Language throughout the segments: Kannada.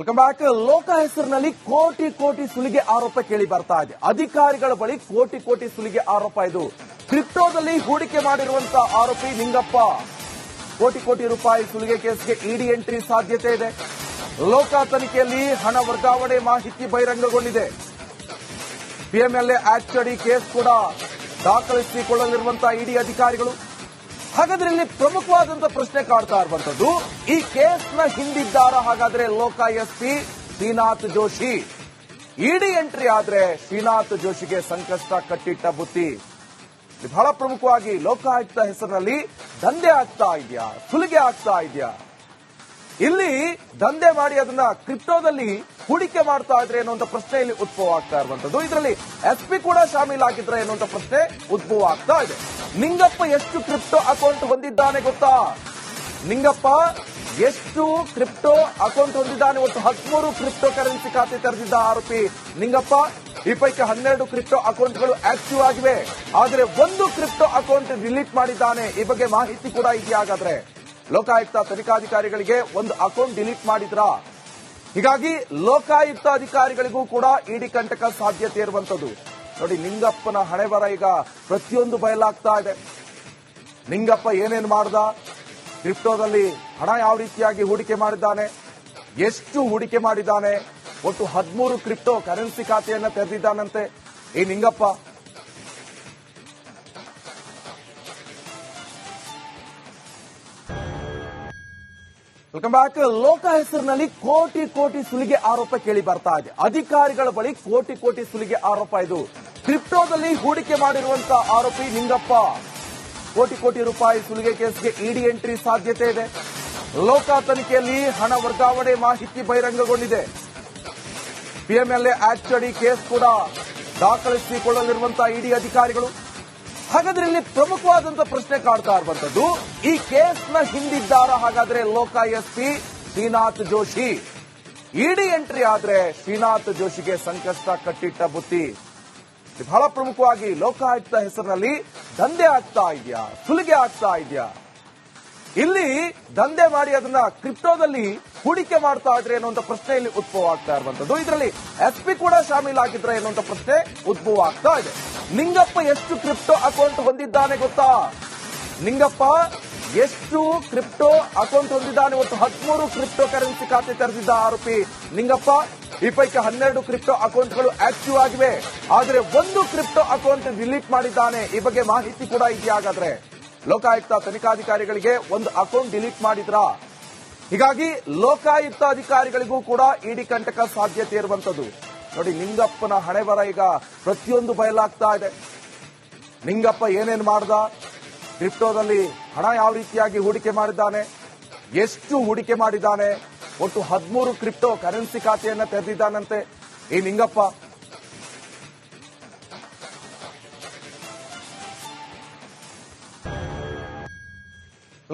ವೆಲ್ಕಮ್ ಬ್ಯಾಕ್ ಲೋಕ ಹೆಸರಿನಲ್ಲಿ ಕೋಟಿ ಕೋಟಿ ಸುಲಿಗೆ ಆರೋಪ ಕೇಳಿ ಬರ್ತಾ ಇದೆ. ಅಧಿಕಾರಿಗಳ ಬಳಿ ಕೋಟಿ ಕೋಟಿ ಸುಲಿಗೆ ಆರೋಪ ಇದು. ಕ್ರಿಪ್ಟೋದಲ್ಲಿ ಹೂಡಿಕೆ ಮಾಡಿರುವಂತಹ ಆರೋಪಿ ನಿಂಗಪ್ಪ. ಕೋಟಿ ಕೋಟಿ ರೂಪಾಯಿ ಸುಲಿಗೆ ಕೇಸ್ಗೆ ಇಡಿ ಎಂಟ್ರಿ ಸಾಧ್ಯತೆ ಇದೆ. ಲೋಕ ತನಿಖೆಯಲ್ಲಿ ಹಣ ವರ್ಗಾವಣೆ ಮಾಹಿತಿ ಬಹಿರಂಗಗೊಂಡಿದೆ. ಪಿಎಂಎಲ್ಎ ಆಕ್ಟ್ ಅಡಿ ಕೇಸ್ ಕೂಡ ದಾಖಲಿಸಿಕೊಳ್ಳಲಿರುವಂತಹ ಇಡಿ ಅಧಿಕಾರಿಗಳು. ಹಾಗಾದ್ರೆ ಇಲ್ಲಿ ಪ್ರಮುಖವಾದಂತ ಪ್ರಶ್ನೆ ಕಾಡ್ತಾ ಇರುವಂತದ್ದು ಈ ಕೇಸ್ನ ಹಿಂದಿದ್ದಾರ ಹಾಗಾದ್ರೆ ಲೋಕ SP Srinath Joshi. ED entry ಆದ್ರೆ ಶ್ರೀನಾಥ್ ಜೋಶಿಗೆ ಸಂಕಷ್ಟ ಕಟ್ಟಿಟ್ಟ ಬುತ್ತಿ. ಬಹಳ ಪ್ರಮುಖವಾಗಿ ಲೋಕಾಯುಕ್ತ ಹೆಸರಿನಲ್ಲಿ ದಂಧೆ ಆಗ್ತಾ ಇದೆಯಾ? ಸುಲಿಗೆ ಆಗ್ತಾ ಇದೆಯಾ? ಇಲ್ಲಿ ದಂಧೆ ಮಾಡಿ ಅದನ್ನ ಕ್ರಿಪ್ಟೋದಲ್ಲಿ ಹೂಡಿಕೆ ಮಾಡ್ತಾ ಇದ್ರೆ ಅನ್ನುವಂತ ಪ್ರಶ್ನೆ ಇಲ್ಲಿ ಉದ್ಭವ ಆಗ್ತಾ ಇರುವಂತದ್ದು. ಇದರಲ್ಲಿ ಎಸ್ ಪಿ ಕೂಡ ಶಾಮೀಲಾಗಿದ್ರೆ ಅನ್ನುವಂತ ಪ್ರಶ್ನೆ ಉದ್ಭವ ಆಗ್ತಾ ಇದೆ. ನಿಂಗಪ್ಪ ಎಷ್ಟು ಕ್ರಿಪ್ಟೋ ಅಕೌಂಟ್ ಹೊಂದಿದ್ದಾನೆ ಗೊತ್ತಾ? ನಿಂಗಪ್ಪ ಎಷ್ಟು ಕ್ರಿಪ್ಟೋ ಅಕೌಂಟ್ ಹೊಂದಿದ್ದಾನೆ? ಒಟ್ಟು ಹದಿಮೂರು ಕ್ರಿಪ್ಟೋ ಕರೆನ್ಸಿ ಖಾತೆ ತೆರೆದಿದ್ದ ಆರೋಪಿ ನಿಂಗಪ್ಪ. ಈ ಪೈಕಿ ಹನ್ನೆರಡು ಕ್ರಿಪ್ಟೋ ಅಕೌಂಟ್ಗಳು ಆಕ್ಟಿವ್ ಆಗಿವೆ. ಆದರೆ ಒಂದು ಕ್ರಿಪ್ಟೋ ಅಕೌಂಟ್ ಡಿಲೀಟ್ ಮಾಡಿದ್ದಾನೆ. ಈ ಬಗ್ಗೆ ಮಾಹಿತಿ ಕೂಡ ಇದೆಯಾ ಹಾಗಾದ್ರೆ ಲೋಕಾಯುಕ್ತ ತನಿಖಾಧಿಕಾರಿಗಳಿಗೆ ಒಂದು ಅಕೌಂಟ್ ಡಿಲೀಟ್ ಮಾಡಿದ್ರಾ? ಹೀಗಾಗಿ ಲೋಕಾಯುಕ್ತ ಅಧಿಕಾರಿಗಳಿಗೂ ಕೂಡ ಇಡಿ ಕಂಟಕ ಸಾಧ್ಯತೆ ಇರುವಂತದ್ದು ನೋಡಿ, ನಿಂಗಪ್ಪನ ಹಣೆ ಬರ ಈಗ ಪ್ರತಿಯೊಂದು ಬಯಲಾಗ್ತಾ ಇದೆ. ನಿಂಗಪ್ಪ ಏನೇನು ಮಾಡ್ದ? ಕ್ರಿಪ್ಟೋದಲ್ಲಿ ಹಣ ಯಾವ ರೀತಿಯಾಗಿ ಹೂಡಿಕೆ ಮಾಡಿದ್ದಾನೆ? ಎಷ್ಟು ಹೂಡಿಕೆ ಮಾಡಿದ್ದಾನೆ? ಒಟ್ಟು ಹದಿಮೂರು ಕ್ರಿಪ್ಟೋ ಕರೆನ್ಸಿ ಖಾತೆಯನ್ನು ತೆರೆದಿದ್ದಾನಂತೆ. ಈ ನಿಂಗಪ್ಪ ವೆಲ್ಕಮ್ ಬ್ಯಾಕ್ ಲೋಕ ಹೆಸರಿನಲ್ಲಿ ಕೋಟಿ ಕೋಟಿ ಸುಲಿಗೆ ಆರೋಪ ಕೇಳಿ ಬರ್ತಾ ಇದೆ. ಅಧಿಕಾರಿಗಳ ಬಳಿ ಕೋಟಿ ಕೋಟಿ ಸುಲಿಗೆ ಆರೋಪ ಇದು. ಕ್ರಿಪ್ಟೋದಲ್ಲಿ ಹೂಡಿಕೆ ಮಾಡಿರುವಂತಹ ಆರೋಪಿ ನಿಂಗಪ್ಪ. ಕೋಟಿ ಕೋಟಿ ರೂಪಾಯಿ ಸುಲಿಗೆ ಕೇಸ್ಗೆ ಇಡಿ ಎಂಟ್ರಿ ಸಾಧ್ಯತೆ ಇದೆ. ಲೋಕ ತನಿಖೆಯಲ್ಲಿ ಹಣ ವರ್ಗಾವಣೆ ಮಾಹಿತಿ ಬಹಿರಂಗಗೊಂಡಿದೆ. ಪಿಎಂಎಲ್ಎ ಆಕ್ಟ್ ಅಡಿ ಕೇಸ್ ಕೂಡ ದಾಖಲಿಸಿಕೊಳ್ಳಲಿರುವಂತಹ ಇಡಿ ಅಧಿಕಾರಿಗಳು. ಹಾಗಾದ್ರೆ ಇಲ್ಲಿ ಪ್ರಮುಖವಾದಂತ ಪ್ರಶ್ನೆ ಕಾಡ್ತಾ ಇರುವಂತದ್ದು, ಈ ಕೇಸ್ನ ಹಿಂದಿದ್ದಾರ ಹಾಗಾದ್ರೆ ಲೋಕ SP Srinath Joshi. ED entry ಆದ್ರೆ ಶ್ರೀನಾಥ್ ಜೋಶಿಗೆ ಸಂಕಷ್ಟ ಕಟ್ಟಿಟ್ಟ ಬುತ್ತಿ. ಬಹಳ ಪ್ರಮುಖವಾಗಿ ಲೋಕಾಯುಕ್ತ ಹೆಸರಿನಲ್ಲಿ ದಂಧೆ ಆಗ್ತಾ ಇದೆಯಾ? ಸುಲಿಗೆ ಆಗ್ತಾ ಇದೆಯಾ? ಇಲ್ಲಿ ದಂಧೆ ಮಾಡಿ ಅದನ್ನ ಕ್ರಿಪ್ಟೋದಲ್ಲಿ ಹೂಡಿಕೆ ಮಾಡ್ತಾ ಇದ್ರೆ ಅನ್ನುವಂತ ಪ್ರಶ್ನೆ ಇಲ್ಲಿ ಉದ್ಭವ ಆಗ್ತಾ ಇರುವಂತದ್ದು ಇದರಲ್ಲಿ ಎಸ್ ಪಿ ಕೂಡ ಶಾಮೀಲಾಗಿದ್ರೆ ಅನ್ನುವಂತ ಪ್ರಶ್ನೆ ಉದ್ಭವ ಆಗ್ತಾ ಇದೆ. ನಿಂಗಪ್ಪ ಎಷ್ಟು ಕ್ರಿಪ್ಟೋ ಅಕೌಂಟ್ ಹೊಂದಿದ್ದಾನೆ ಗೊತ್ತಾ? ನಿಂಗಪ್ಪ ಎಷ್ಟು ಕ್ರಿಪ್ಟೋ ಅಕೌಂಟ್ ಹೊಂದಿದ್ದಾನೆ ಒಟ್ಟು ಹದಿಮೂರು ಕ್ರಿಪ್ಟೋ ಕರೆನ್ಸಿ ಖಾತೆ ತೆರೆದಿದ್ದ ಆರೋಪಿ. ನಿಂಗಪ್ಪ, ಈ ಪೈಕಿ ಹನ್ನೆರಡು ಕ್ರಿಪ್ಟೋ ಅಕೌಂಟ್ಗಳು ಆಕ್ಟಿವ್ ಆಗಿವೆ. ಆದರೆ ಒಂದು ಕ್ರಿಪ್ಟೋ ಅಕೌಂಟ್ ಡಿಲೀಟ್ ಮಾಡಿದ್ದಾನೆ. ಈ ಬಗ್ಗೆ ಮಾಹಿತಿ ಕೂಡ ಇದೆಯಾ ಹಾಗಾದ್ರೆ ಲೋಕಾಯುಕ್ತ ತನಿಖಾಧಿಕಾರಿಗಳಿಗೆ ಒಂದು ಅಕೌಂಟ್ ಡಿಲೀಟ್ ಮಾಡಿದ್ರಾ? ಹೀಗಾಗಿ ಲೋಕಾಯುಕ್ತ ಅಧಿಕಾರಿಗಳಿಗೂ ಕೂಡ ಇಡಿ ಕಂಟಕ ಸಾಧ್ಯತೆ ಇರುವಂತದ್ದು. ನೋಡಿ, ನಿಂಗಪ್ಪನ ಹಣೆ ಬರ ಈಗ ಪ್ರತಿಯೊಂದು ಬಯಲಾಗ್ತಾ ಇದೆ. ನಿಂಗಪ್ಪ ಏನೇನು ಮಾಡ್ದ? ಕ್ರಿಪ್ಟೋದಲ್ಲಿ ಹಣ ಯಾವ ರೀತಿಯಾಗಿ ಹೂಡಿಕೆ ಮಾಡಿದ್ದಾನೆ? ಎಷ್ಟು ಹೂಡಿಕೆ ಮಾಡಿದ್ದಾನೆ? ಒಟ್ಟು ಹದಿಮೂರು ಕ್ರಿಪ್ಟೋ ಕರೆನ್ಸಿ ಖಾತೆಯನ್ನ ತೆರೆದಿದ್ದಾನಂತೆ. ಈ ನಿಂಗಪ್ಪ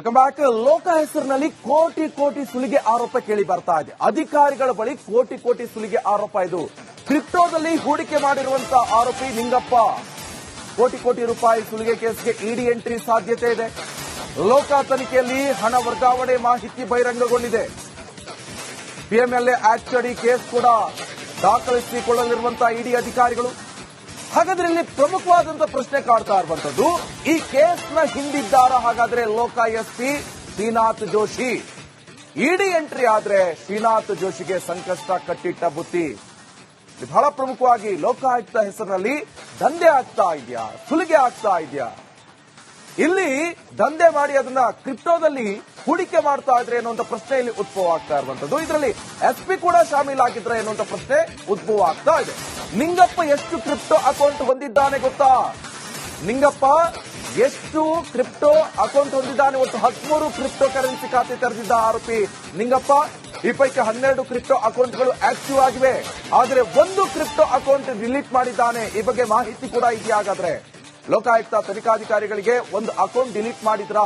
ವೆಲ್ಕಮ್ ಬ್ಯಾಕ್ ಲೋಕ ಹೆಸರಿನಲ್ಲಿ ಕೋಟಿ ಕೋಟಿ ಸುಲಿಗೆ ಆರೋಪ ಕೇಳಿ ಬರ್ತಾ ಇದೆ. ಅಧಿಕಾರಿಗಳ ಬಳಿ ಕೋಟಿ ಕೋಟಿ ಸುಲಿಗೆ ಆರೋಪ ಇದು. ಕ್ರಿಪ್ಟೋದಲ್ಲಿ ಹೂಡಿಕೆ ಮಾಡಿರುವಂತಹ ಆರೋಪಿ ನಿಂಗಪ್ಪ. ಕೋಟಿ ಕೋಟಿ ರೂಪಾಯಿ ಸುಲಿಗೆ ಕೇಸ್ಗೆ ಇಡಿ ಎಂಟ್ರಿ ಸಾಧ್ಯತೆ ಇದೆ. ಲೋಕ ತನಿಖೆಯಲ್ಲಿ ಹಣ ವರ್ಗಾವಣೆ ಮಾಹಿತಿ ಬಹಿರಂಗಗೊಂಡಿದೆ. ಪಿಎಂಎಲ್ಎ ಆಕ್ಟ್ ಅಡಿ ಕೇಸ್ ಕೂಡ ದಾಖಲಿಸಿಕೊಳ್ಳಲಿರುವಂತಹ ಇಡಿ ಅಧಿಕಾರಿಗಳು. ಹಾಗಾದ್ರೆ ಇಲ್ಲಿ ಪ್ರಮುಖವಾದಂತ ಪ್ರಶ್ನೆ ಕಾಡ್ತಾ ಇರುವಂತದ್ದು ಈ ಕೇಸ್ನ ಹಿಂದಿದ್ದಾರ ಹಾಗಾದ್ರೆ ಲೋಕ SP Srinath Joshi. ED entry ಆದ್ರೆ ಶ್ರೀನಾಥ್ ಜೋಶಿಗೆ ಸಂಕಷ್ಟ ಕಟ್ಟಿಟ್ಟ ಬುತ್ತಿ. ಬಹಳ ಪ್ರಮುಖವಾಗಿ ಲೋಕಾಯುಕ್ತ ಹೆಸರಿನಲ್ಲಿ ದಂಧೆ ಆಗ್ತಾ ಇದೆಯಾ? ಸುಲಿಗೆ ಆಗ್ತಾ ಇದೆಯಾ? ಇಲ್ಲಿ ದಂಧೆ ಮಾಡಿ ಅದನ್ನ ಕ್ರಿಪ್ಟೋದಲ್ಲಿ ಹೂಡಿಕೆ ಮಾಡ್ತಾ ಇದ್ರೆ ಅನ್ನುವಂತ ಪ್ರಶ್ನೆ ಇಲ್ಲಿ ಉದ್ಭವ ಆಗ್ತಾ ಇರುವಂತದ್ದು ಇದರಲ್ಲಿ ಎಸ್ ಪಿ ಕೂಡ ಶಾಮೀಲಾಗಿದ್ರೆ ಅನ್ನುವಂತ ಪ್ರಶ್ನೆ ಉದ್ಭವ ಆಗ್ತಾ ಇದೆ. ನಿಂಗಪ್ಪ ಎಷ್ಟು ಕ್ರಿಪ್ಟೋ ಅಕೌಂಟ್ ಹೊಂದಿದ್ದಾನೆ ಗೊತ್ತಾ? ನಿಂಗಪ್ಪ ಎಷ್ಟು ಕ್ರಿಪ್ಟೋ ಅಕೌಂಟ್ ಹೊಂದಿದ್ದಾನೆ? ಒಟ್ಟು ಹದಿಮೂರು ಕ್ರಿಪ್ಟೋ ಕರೆನ್ಸಿ ಖಾತೆ ತೆರೆದಿದ್ದ ಆರೋಪಿ. ನಿಂಗಪ್ಪ, ಈ ಪೈಕಿ ಹನ್ನೆರಡು ಕ್ರಿಪ್ಟೋ ಅಕೌಂಟ್ಗಳು ಆಕ್ಟಿವ್ ಆಗಿವೆ. ಆದರೆ ಒಂದು ಕ್ರಿಪ್ಟೋ ಅಕೌಂಟ್ ಡಿಲೀಟ್ ಮಾಡಿದ್ದಾನೆ. ಈ ಬಗ್ಗೆ ಮಾಹಿತಿ ಕೂಡ ಇದೆಯಾ ಹಾಗಾದ್ರೆ? ಲೋಕಾಯುಕ್ತ ತನಿಖಾಧಿಕಾರಿಗಳಿಗೆ ಒಂದು ಅಕೌಂಟ್ ಡಿಲೀಟ್ ಮಾಡಿದ್ರ?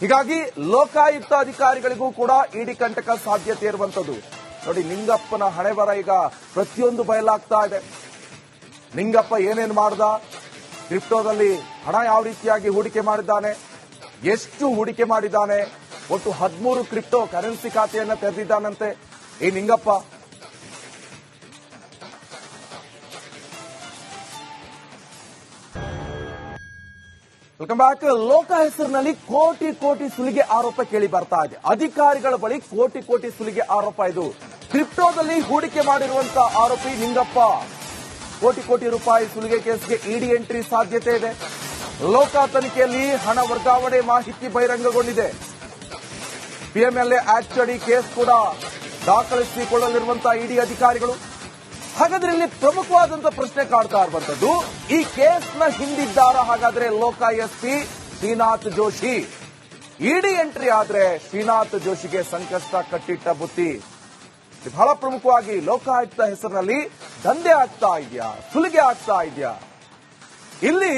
ಹೀಗಾಗಿ ಲೋಕಾಯುಕ್ತ ಅಧಿಕಾರಿಗಳಿಗೂ ಕೂಡ ಇಡಿ ಕಂಟಕ ಸಾಧ್ಯತೆ ಇರುವಂತದ್ದು ನೋಡಿ, ನಿಂಗಪ್ಪನ ಹಣೆ ಬರ ಈಗ ಪ್ರತಿಯೊಂದು ಬಯಲಾಗ್ತಾ ಇದೆ. ನಿಂಗಪ್ಪ ಏನೇನು ಮಾಡ್ದ? ಕ್ರಿಪ್ಟೋದಲ್ಲಿ ಹಣ ಯಾವ ರೀತಿಯಾಗಿ ಹೂಡಿಕೆ ಮಾಡಿದ್ದಾನೆ? ಎಷ್ಟು ಹೂಡಿಕೆ ಮಾಡಿದ್ದಾನೆ? ಒಟ್ಟು ಹದಿಮೂರು ಕ್ರಿಪ್ಟೋ ಕರೆನ್ಸಿ ಖಾತೆಯನ್ನ ತೆರೆದಿದ್ದಾನಂತೆ. ಈ ನಿಂಗಪ್ಪ ವೆಲ್ಕಮ್ ಬ್ಯಾಕ್ ಲೋಕ ಹೆಸರಿನಲ್ಲಿ ಕೋಟಿ ಕೋಟಿ ಸುಲಿಗೆ ಆರೋಪ ಕೇಳಿ ಬರ್ತಾ ಇದೆ. ಅಧಿಕಾರಿಗಳ ಬಳಿ ಕೋಟಿ ಕೋಟಿ ಸುಲಿಗೆ ಆರೋಪ ಇದು. ಕ್ರಿಪ್ಟೋದಲ್ಲಿ ಹೂಡಿಕೆ ಮಾಡಿರುವಂತಹ ಆರೋಪಿ ನಿಂಗಪ್ಪ. ಕೋಟಿ ಕೋಟಿ ರೂಪಾಯಿ ಸುಲಿಗೆ ಕೇಸ್ಗೆ ಇಡಿ ಎಂಟ್ರಿ ಸಾಧ್ಯತೆ ಇದೆ. ಲೋಕ ತನಿಖೆಯಲ್ಲಿ ಹಣ ವರ್ಗಾವಣೆ ಮಾಹಿತಿ ಬಹಿರಂಗಗೊಂಡಿದೆ. ಪಿಎಂಎಲ್ಎ ಆಕ್ಟ್ ಅಡಿ ಕೇಸ್ ಕೂಡ ದಾಖಲಿಸಿಕೊಳ್ಳಲಿರುವಂತಹ ಇಡಿ ಅಧಿಕಾರಿಗಳು. ಹಾಗಾದ್ರೆ ಇಲ್ಲಿ ಪ್ರಮುಖವಾದಂತ ಪ್ರಶ್ನೆ ಕಾಡ್ತಾ ಇರುವಂತದ್ದು, ಈ ಕೇಸ್ನ ಹಿಂದಿದ್ದಾರ ಹಾಗಾದ್ರೆ ಲೋಕ ಶ್ರೀನಾಥ್ ಜೋಶಿ. ಇಡಿ ಎಂಟ್ರಿ ಆದ್ರೆ ಶ್ರೀನಾಥ್ ಜೋಶಿಗೆ ಸಂಕಷ್ಟ ಕಟ್ಟಿಟ್ಟ ಬುತ್ತಿ. ಬಹಳ ಪ್ರಮುಖವಾಗಿ ಲೋಕಾಯುಕ್ತ ಹೆಸರಿನಲ್ಲಿ ದಂಧೆ ಆಗ್ತಾ ಇದೆಯಾ? ಸುಲಿಗೆ ಆಗ್ತಾ ಇದೆಯಾ? ಇಲ್ಲಿ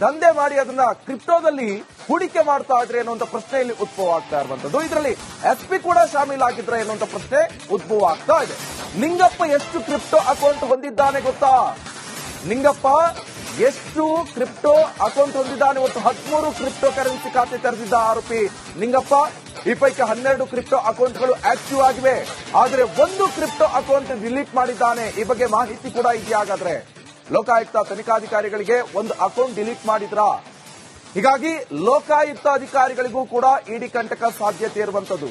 ದಂಧೆ ಮಾಡಿ ಅದನ್ನ ಕ್ರಿಪ್ಟೋದಲ್ಲಿ ಹೂಡಿಕೆ ಮಾಡ್ತಾ ಇದ್ರೆ ಅನ್ನುವಂಥ ಪ್ರಶ್ನೆ ಇಲ್ಲಿ ಉದ್ಭವ ಆಗ್ತಾ ಇರುವಂತದ್ದು. ಇದರಲ್ಲಿ ಎಸ್ ಪಿ ಕೂಡ ಶಾಮೀಲಾಗಿದ್ರೆ ಅನ್ನುವಂತ ಪ್ರಶ್ನೆ ಉದ್ಭವ ಆಗ್ತಾ ಇದೆ. ನಿಂಗಪ್ಪ ಎಷ್ಟು ಕ್ರಿಪ್ಟೋ ಅಕೌಂಟ್ ಹೊಂದಿದ್ದಾನೆ ಗೊತ್ತಾ? ನಿಂಗಪ್ಪ ಎಷ್ಟು ಕ್ರಿಪ್ಟೋ ಅಕೌಂಟ್ ಹೊಂದಿದ್ದಾನೆ ಒಟ್ಟು ಹದಿಮೂರು ಕ್ರಿಪ್ಟೋ ಕರೆನ್ಸಿ ಖಾತೆ ತೆರೆದಿದ್ದ ಆರೋಪಿ. ನಿಂಗಪ್ಪ ಈ ಪೈಕಿ ಹನ್ನೆರಡು ಕ್ರಿಪ್ಟೋ ಅಕೌಂಟ್ಗಳು ಆಕ್ಟಿವ್ ಆಗಿವೆ. ಆದರೆ ಒಂದು ಕ್ರಿಪ್ಟೋ ಅಕೌಂಟ್ ಡಿಲೀಟ್ ಮಾಡಿದ್ದಾನೆ. ಈ ಬಗ್ಗೆ ಮಾಹಿತಿ ಕೂಡ ಇದೆಯಾ ಹಾಗಾದ್ರೆ? ಲೋಕಾಯುಕ್ತ ತನಿಖಾಧಿಕಾರಿಗಳಿಗೆ ಒಂದು ಅಕೌಂಟ್ ಡಿಲೀಟ್ ಮಾಡಿದ್ರಾ? ಹೀಗಾಗಿ ಲೋಕಾಯುಕ್ತ ಅಧಿಕಾರಿಗಳಿಗೂ ಕೂಡ ಇಡಿ ಕಂಟಕ ಸಾಧ್ಯತೆ ಇರುವಂತದ್ದು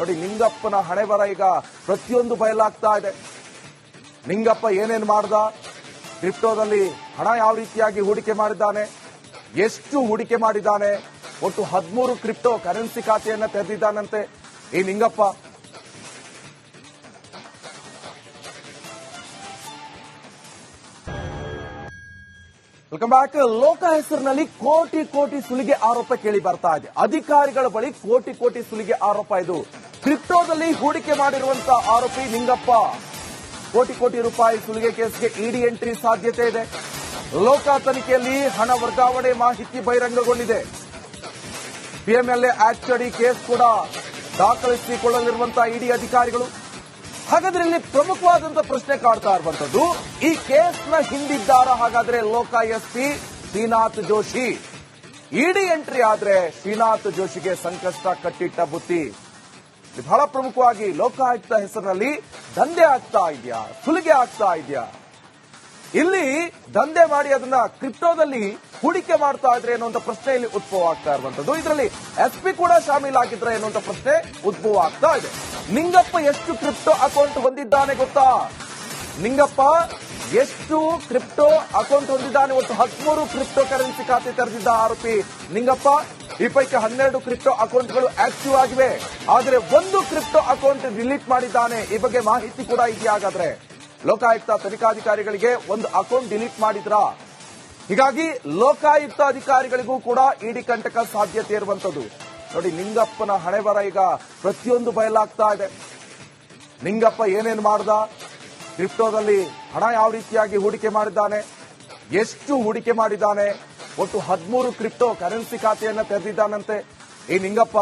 ನೋಡಿ, ನಿಂಗಪ್ಪನ ಹಣೆ ಬರ ಈಗ ಪ್ರತಿಯೊಂದು ಬಯಲಾಗ್ತಾ ಇದೆ. ನಿಂಗಪ್ಪ ಏನೇನ್ ಮಾಡ್ದ? ಕ್ರಿಪ್ಟೋದಲ್ಲಿ ಹಣ ಯಾವ ರೀತಿಯಾಗಿ ಹೂಡಿಕೆ ಮಾಡಿದ್ದಾನೆ? ಎಷ್ಟು ಹೂಡಿಕೆ ಮಾಡಿದ್ದಾನೆ? ಒಟ್ಟು ಹದಿಮೂರು ಕ್ರಿಪ್ಟೋ ಕರೆನ್ಸಿ ಖಾತೆಯನ್ನ ತೆರೆದಿದ್ದಾನಂತೆ ಈ ನಿಂಗಪ್ಪ. ವೆಲ್ಕಮ್ ಬ್ಯಾಕ್ ಲೋಕ ಹೆಸರಿನಲ್ಲಿ ಕೋಟಿ ಕೋಟಿ ಸುಲಿಗೆ ಆರೋಪ ಕೇಳಿ ಬರ್ತಾ ಇದೆ. ಅಧಿಕಾರಿಗಳ ಬಳಿ ಕೋಟಿ ಕೋಟಿ ಸುಲಿಗೆ ಆರೋಪ ಇದು. ಕ್ರಿಪ್ಟೋದಲ್ಲಿ ಹೂಡಿಕೆ ಮಾಡಿರುವಂತ ಆರೋಪಿ ನಿಂಗಪ್ಪ. ಕೋಟಿ ಕೋಟಿ ರೂಪಾಯಿ ಸುಲಿಗೆ ಕೇಸ್ಗೆ ಇಡಿ ಎಂಟ್ರಿ ಸಾಧ್ಯತೆ ಇದೆ. ಲೋಕ ತನಿಖೆಯಲ್ಲಿ ಹಣ ವರ್ಗಾವಣೆ ಮಾಹಿತಿ ಬಹಿರಂಗಗೊಂಡಿದೆ. ಪಿಎಂಎಲ್ಎ ಆಕ್ಟ್ ಅಡಿ ಕೇಸ್ ಕೂಡ ದಾಖಲಿಸಿಕೊಳ್ಳಲಿರುವಂತಹ ಇಡಿ ಅಧಿಕಾರಿಗಳು. ಹಾಗಾದ್ರೆ ಇಲ್ಲಿ ಪ್ರಮುಖವಾದಂತ ಪ್ರಶ್ನೆ ಕಾಡ್ತಾ ಇರುವಂತದ್ದು, ಈ ಕೇಸ್ನ ಹಿಂದಿದ್ದಾರ ಹಾಗಾದ್ರೆ ಲೋಕ SP Srinath Joshi. ED entry ಆದ್ರೆ ಶ್ರೀನಾಥ್ ಜೋಶಿಗೆ ಸಂಕಷ್ಟ ಕಟ್ಟಿಟ್ಟ ಬುತ್ತಿ. ಬಹಳ ಪ್ರಮುಖವಾಗಿ ಲೋಕಾಯುಕ್ತ ಹೆಸರಿನಲ್ಲಿ ದಂಧೆ ಆಗ್ತಾ ಇದೆಯಾ? ಸುಲಿಗೆ ಆಗ್ತಾ ಇದೆಯಾ? ಇಲ್ಲಿ ದಂಧೆ ಮಾಡಿ ಅದನ್ನ ಕ್ರಿಪ್ಟೋದಲ್ಲಿ ಹೂಡಿಕೆ ಮಾಡ್ತಾ ಇದ್ರೆ ಅನ್ನುವಂತ ಪ್ರಶ್ನೆ ಇಲ್ಲಿ ಉದ್ಭವ ಆಗ್ತಾ ಇರುವಂತದ್ದು ಇದರಲ್ಲಿ ಎಸ್ ಪಿ ಕೂಡ ಶಾಮೀಲಾಗಿದ್ರೆ ಅನ್ನುವಂತ ಪ್ರಶ್ನೆ ಉದ್ಭವ ಆಗ್ತಾ ಇದೆ. ನಿಂಗಪ್ಪ ಎಷ್ಟು ಕ್ರಿಪ್ಟೋ ಅಕೌಂಟ್ ಹೊಂದಿದ್ದಾನೆ ಗೊತ್ತಾ? ನಿಂಗಪ್ಪ ಎಷ್ಟು ಕ್ರಿಪ್ಟೋ ಅಕೌಂಟ್ ಹೊಂದಿದ್ದಾನೆ? ಒಟ್ಟು ಹದಿಮೂರು ಕ್ರಿಪ್ಟೋ ಕರೆನ್ಸಿ ಖಾತೆ ತೆರೆದಿದ್ದ ಆರೋಪಿ ನಿಂಗಪ್ಪ ಈ ಪೈಕಿ ಹನ್ನೆರಡು ಕ್ರಿಪ್ಟೋ ಅಕೌಂಟ್ಗಳು ಆಕ್ಟಿವ್ ಆಗಿವೆ. ಆದರೆ ಒಂದು ಕ್ರಿಪ್ಟೋ ಅಕೌಂಟ್ ಡಿಲೀಟ್ ಮಾಡಿದ್ದಾನೆ. ಈ ಬಗ್ಗೆ ಮಾಹಿತಿ ಕೂಡ ಇದೆಯಾಗಾದ್ರೆ. ಲೋಕಾಯುಕ್ತ ತನಿಖಾಧಿಕಾರಿಗಳಿಗೆ ಒಂದು ಅಕೌಂಟ್ ಡಿಲೀಟ್ ಮಾಡಿದ್ರಾ? ಹೀಗಾಗಿ ಲೋಕಾಯುಕ್ತ ಅಧಿಕಾರಿಗಳಿಗೂ ಕೂಡ ಇಡಿ ಕಂಟಕ ಸಾಧ್ಯತೆ ಇರುವಂತದ್ದು ನೋಡಿ, ನಿಂಗಪ್ಪನ ಹಣೆ ಬರ ಈಗ ಪ್ರತಿಯೊಂದು ಬಯಲಾಗ್ತಾ ಇದೆ. ನಿಂಗಪ್ಪ ಏನೇನು ಮಾಡ್ದ? ಕ್ರಿಪ್ಟೋದಲ್ಲಿ ಹಣ ಯಾವ ರೀತಿಯಾಗಿ ಹೂಡಿಕೆ ಮಾಡಿದ್ದಾನೆ? ಎಷ್ಟು ಹೂಡಿಕೆ ಮಾಡಿದ್ದಾನೆ? ಒಟ್ಟು ಹದಿಮೂರು ಕ್ರಿಪ್ಟೋ ಕರೆನ್ಸಿ ಖಾತೆಯನ್ನ ತೆರೆದಿದ್ದಾನಂತೆ. ಈ ನಿಂಗಪ್ಪ